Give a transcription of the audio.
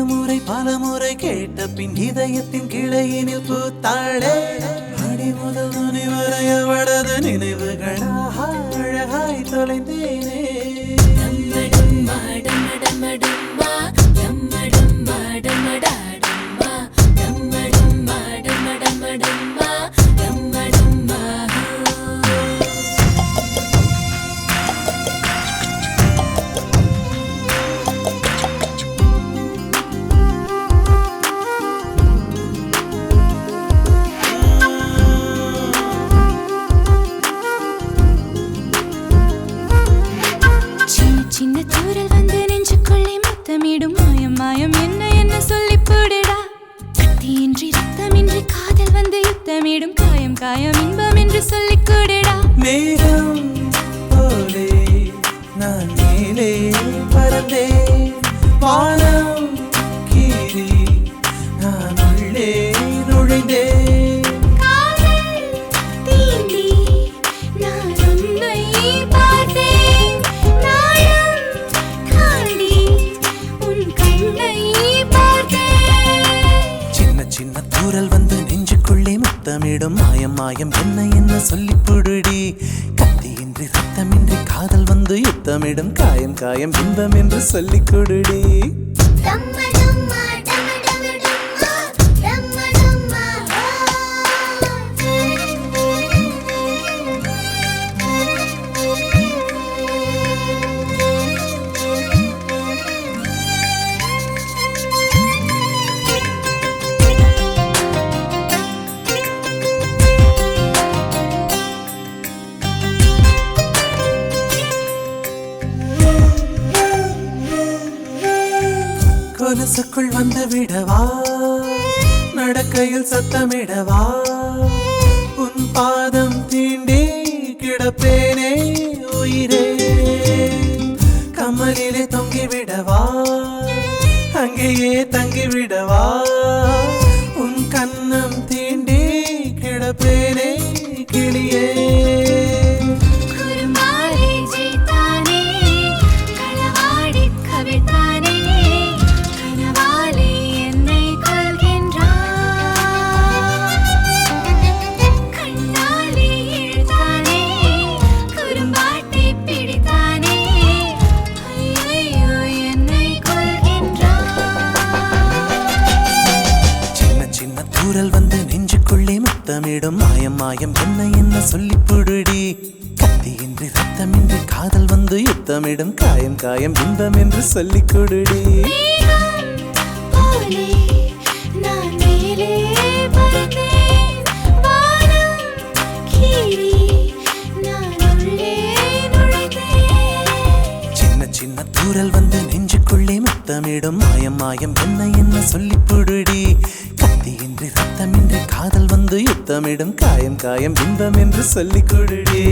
இருமுறை பலமுறை கேட்ட பின் இதயத்தின் கிளையினில் பூத்தாளே. அடி முதல் துணி வரை அவளது நினைவுகள் அழகாய் தொலைந்து நெஞ்சுக்குள்ளே மாயம் மாயம் என்ன என்ன சொல்லி போடுடா? கத்தியின்றி ரத்தமின்றி காதல் வந்து யுத்தமிடும் காயம் காயம் இன்பம் என்று சொல்லி கூடுடா மேகம் போலே நான் மேலே பறந்தே வானம் வந்து நெஞ்சுக்குள்ளே முத்தமிடும். மாயம் மாயம் என்ன என்ன சொல்லி புடுடி கத்தியின்றி ரத்தமின்றி காதல் வந்து யுத்தமிடும். காயம் காயம் இன்பம் என்று சொல்லிக் கொடுடி. மனசுக்குள் வந்து விடவா? நடக்கையில் சத்தமிடவா? உன் பாதம் தீண்டி கிடப்பேனே உயிரே. கமலிலே தொங்கி விடவா? அங்கேயே தங்கி விடவா? உன் கண்ணம் தீண்டி கிடப்பேனே கிளியே. முத்தமிடும் மாயம் மாயம். என்ன என்ன சொல்லி புடுடி? கத்தியின்றி ரத்தமின்றி காதல் வந்து யுத்தமிடும் காயம் காயம். இன்பம் என்று சொல்லி கொடுடி. தூரல் வந்து நெஞ்சுக்குள்ளே முத்தமிடும் மாயம் மாயம். என்ன என்ன சொல்லி புடுடி? கத்தியின்றி ரத்தமின்றி காதல் வந்து யுத்தமிடும் காயம் காயம் இன்பம் என்று சொல்லிக் கொடுடே